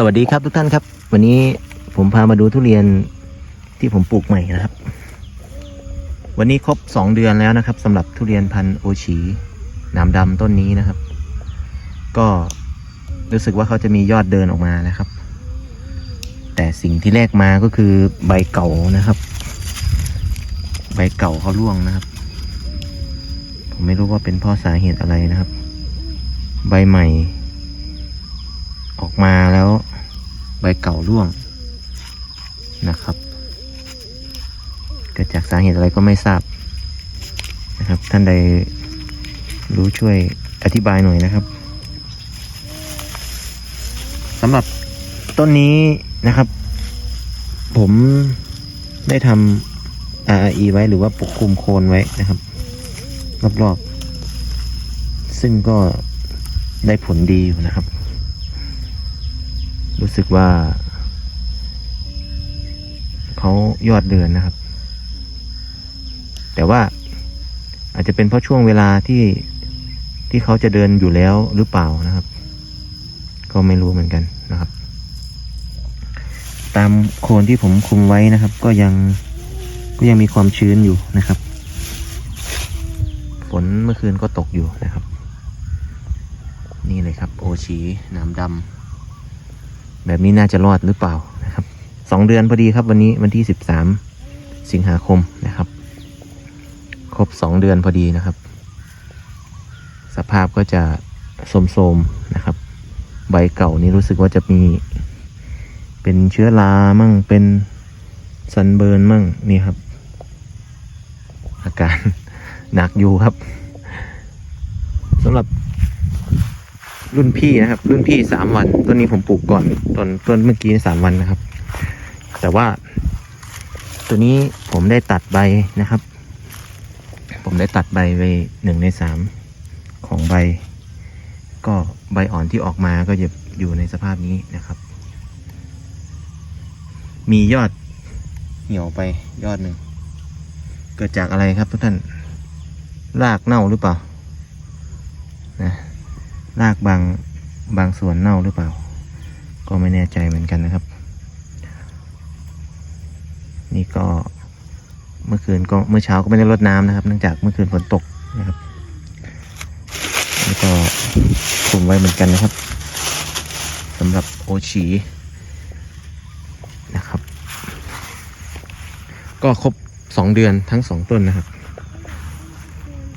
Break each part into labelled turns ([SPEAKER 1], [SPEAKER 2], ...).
[SPEAKER 1] สวัสดีครับทุกท่านครับ วันนี้ผมพามาดูทุเรียนที่ผมปลูกใหม่นะครับ วันนี้ครบ 2 เดือนแล้วนะครับสำหรับทุเรียนพันธุ์โอชีหนามดำต้นนี้นะครับ ก็รู้สึกว่าเขาจะมียอดเดินออกมานะครับ แต่สิ่งที่แรกมาก็คือใบเก่านะครับ ใบเก่าเขาร่วงนะครับ ผมไม่รู้ว่าเป็นเพราะสาเหตุอะไรนะครับ ใบใหม่ ออกมา บเก่าร่วงนะครับ เกิดจากสาเหตุอะไรก็ไม่ทราบนะครับ ท่านใดรู้ช่วยอธิบายหน่อยนะครับสำหรับต้นนี้นะครับ ผมได้ทำ RE ไว้หรือว่าปกคลุมโคนไว้นะครับ รอบๆ ซึ่งก็ได้ผลดีอยู่นะครับ รู้สึกว่าเขายอดเดือนนะครับ แต่ว่าอาจจะเป็นเพราะช่วงเวลาที่ที่เขาจะเดินอยู่แล้วหรือเปล่านะครับ ก็ไม่รู้เหมือนกันนะครับ ตามโคนที่ผมคุมไว้นะครับ ก็ยังก็ยังมีความชื้นอยู่นะครับ ฝนเมื่อคืนก็ตกอยู่นะครับ นี่เลยครับ โอชีหน้ำดำ แบบนี้น่าจะรอดหรือเปล่านะครับสองเดือนพอดีครับวันนี้วันที่สิบสามสิงหาคมนะครับ ครบสองเดือนพอดีนะครับ สภาพก็จะโสมๆนะครับ ใบเก่านี้รู้สึกว่าจะมี เป็นเชื้อรามั่งเป็นซันเบิร์นมั่งนี่ครับ อาการหนักอยู่ครับสำหรับ รุ่นพี่นะครับ รุ่นพี่สามวันต้นนี้ผมปลูกก่อนต้นต้นเมื่อกี้สามวันนะครับ แต่ว่า ตัวนี้ผมได้ตัดใบนะครับ ผมได้ตัดใบไปหนึ่งในสามของใบ ก็ใบอ่อนที่ออกมาก็จะอยู่ในสภาพนี้นะครับ มียอดเหี่ยวไปยอดหนึ่งเกิดจากอะไรครับทุกท่านรากเน่าหรือเปล่านะ รากบางบางส่วนเน่าหรือเปล่า ก็ไม่แน่ใจเหมือนกันนะครับ นี่ก็เมื่อคืนก็เมื่อเช้าก็ไม่ได้รดน้ำนะครับ เนื่องจากเมื่อคืนฝนตกนะครับแล้วก็คลุมไว้เหมือนกันนะครับสำหรับโอชีนะครับ ก็ครบสองเดือนทั้งสองต้นนะครับ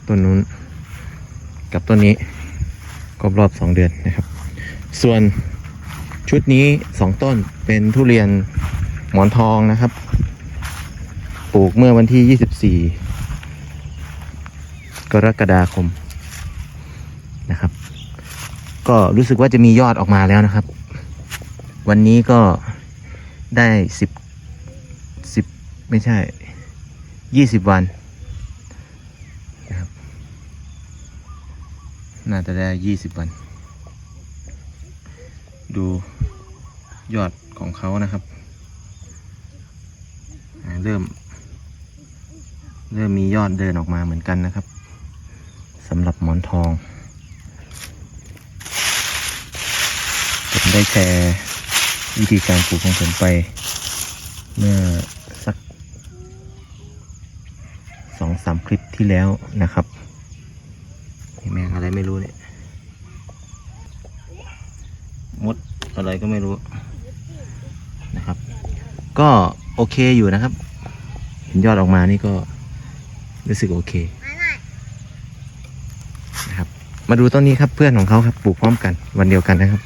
[SPEAKER 1] ต้นนู้นกับต้นนี้ ครบรอบสองเดือนนะครับ ส่วนชุดนี้สองต้นเป็นทุเรียนหมอนทองนะครับ ปลูกเมื่อวันที่ 24 กรกฎาคมนะครับ ก็รู้สึกว่าจะมียอดออกมาแล้วนะครับ วันนี้ก็ได้สิบสิบไม่ใช่ยี่สิบวัน น่าจะได้ยี่สิบวัน ดูยอดของเขานะครับเริ่ม เริ่มมียอดเดินออกมาเหมือนกันนะครับสำหรับหมอนทองผมได้แชร์วิธีการปลูกของผมไป เมื่อสักสองสามคลิปที่แล้วนะครับ แมงอะไรไม่รู้เนี่ยมดอะไรก็ไม่รู้นะครับ ก็โอเคอยู่นะครับ เห็นยอดออกมานี่ก็รู้สึกโอเคนะครับ มาดูต้นนี้ครับเพื่อนของเขาครับปลูกพร้อมกันวันเดียวกันนะครับ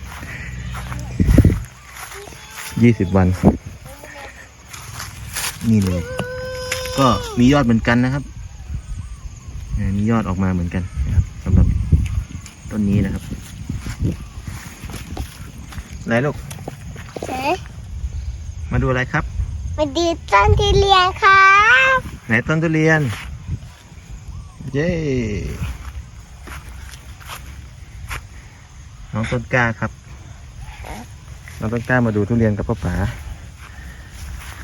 [SPEAKER 1] ยี่สิบวัน นี่เลย ก็มียอดเหมือนกันนะครับอ่ามียอดออกมาเหมือนกันนะครับสำหรับ ต้นนี้นะครับไหนลูก
[SPEAKER 2] เจ๊
[SPEAKER 1] มาดูอะไรครับ
[SPEAKER 2] มาดีต้นที่เรียนครับ
[SPEAKER 1] ไหนต้นทุเรียน เย้น้องต้นกล้าครับน้องต้นกล้ามาดูทุเรียนกับพ่อป๋า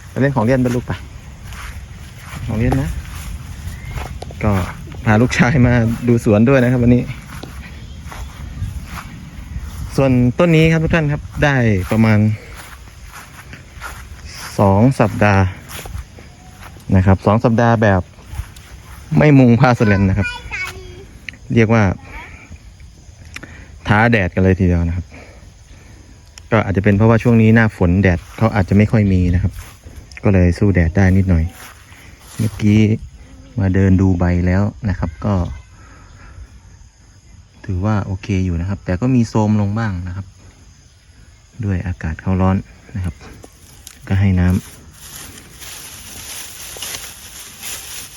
[SPEAKER 1] ไปเล่นของเล่นบรรลุกไปของเล่นนะ ก็พาลูกชายมาดูสวนด้วยนะครับวันนี้ ส่วนต้นนี้ครับทุกท่านครับได้ประมาณสองสัปดาห์นะครับสองสัปดาห์แบบไม่มุงผ้าสแลนนะครับ เรียกว่าท้าแดดกันเลยทีเดียวนะครับ ก็อาจจะเป็นเพราะว่าช่วงนี้หน้าฝนแดดเขาอาจจะไม่ค่อยมีนะครับ ก็เลยสู้แดดได้นิดหน่อย เมื่อกี้มาเดินดูใบแล้วนะครับ ก็ ถือว่าโอเคอยู่นะครับ แต่ก็มีโทมลงบ้างนะครับ ด้วยอากาศเขาร้อนนะครับ ก็ให้น้ำ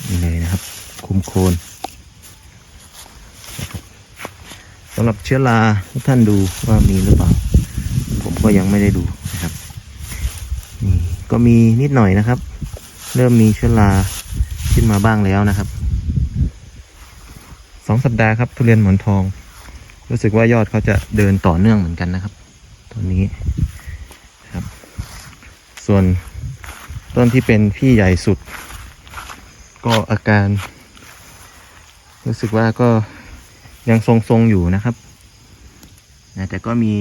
[SPEAKER 1] นี่เลยนะครับ คุมโคนสำหรับเชื้อราทุกท่านดูว่ามีหรือเปล่า ผมก็ยังไม่ได้ดูนะครับนี่ก็มีนิดหน่อยนะครับ เริ่มมีเชื้อราขึ้นมาบ้างแล้วนะครับ องสัปดาห์ครับทุเรียนหมอนทอง รู้สึกว่ายอดเขาจะเดินต่อเนื่องเหมือนกันนะครับต้นนี้ครับ ส่วนต้นที่เป็นพี่ใหญ่สุด ก็อาการ รู้สึกว่าก็ยังทรงๆอยู่นะครับนะแต่ก็มี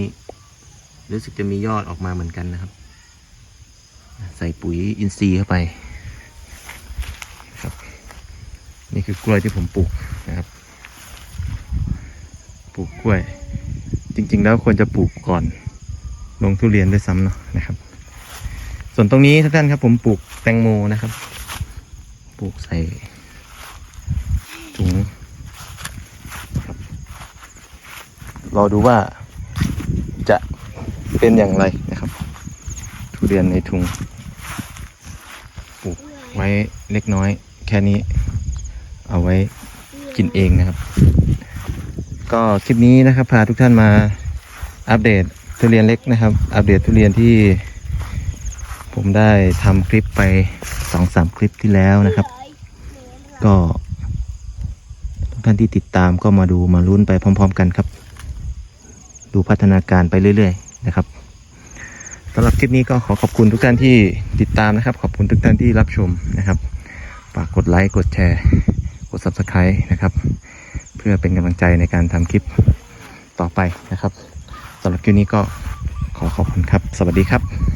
[SPEAKER 1] รู้สึกจะมียอดออกมาเหมือนกันนะครับ ใส่ปุ๋ยอินทรีย์เข้าไปครับ นี่คือกล้วยที่ผมปลูกนะครับ ปลูกกล้วย จริง ๆ แล้วควรจะปลูกก่อนลงทุเรียนด้วยซ้ำเนาะนะครับ ส่วนตรงนี้ท่านครับ ผมปลูกแตงโมนะครับ ปลูกใส่ถุงรอดูว่าจะเป็นอย่างไรนะครับ ทุเรียนในถุงปลูกไว้เล็กน้อย แค่นี้ เอาไว้กินเองนะครับ ก็คลิปนี้นะครับพาทุกท่านมาอัปเดตทุเรียนเล็กนะครับ อัปเดตทุเรียนที่ ผมได้ทำคลิปไปสองสามคลิปที่แล้วนะครับ ก็ทุกท่านที่ติดตามก็มาดูมาลุ้นไปพร้อม ๆ กันครับ ดูพัฒนาการไปเรื่อยๆนะครับสำหรับคลิปนี้ก็ขอขอบคุณทุกท่านที่ติดตามนะครับ ขอบคุณทุกท่านที่รับชมนะครับฝากกดไลค์กดแชร์ กด subscribe นะครับ พื่อเป็นกำลังใจในการทำคลิปต่อไปนะครับสำหรับคลิปนี้ก็ขอขอบคุณครับ สวัสดีครับ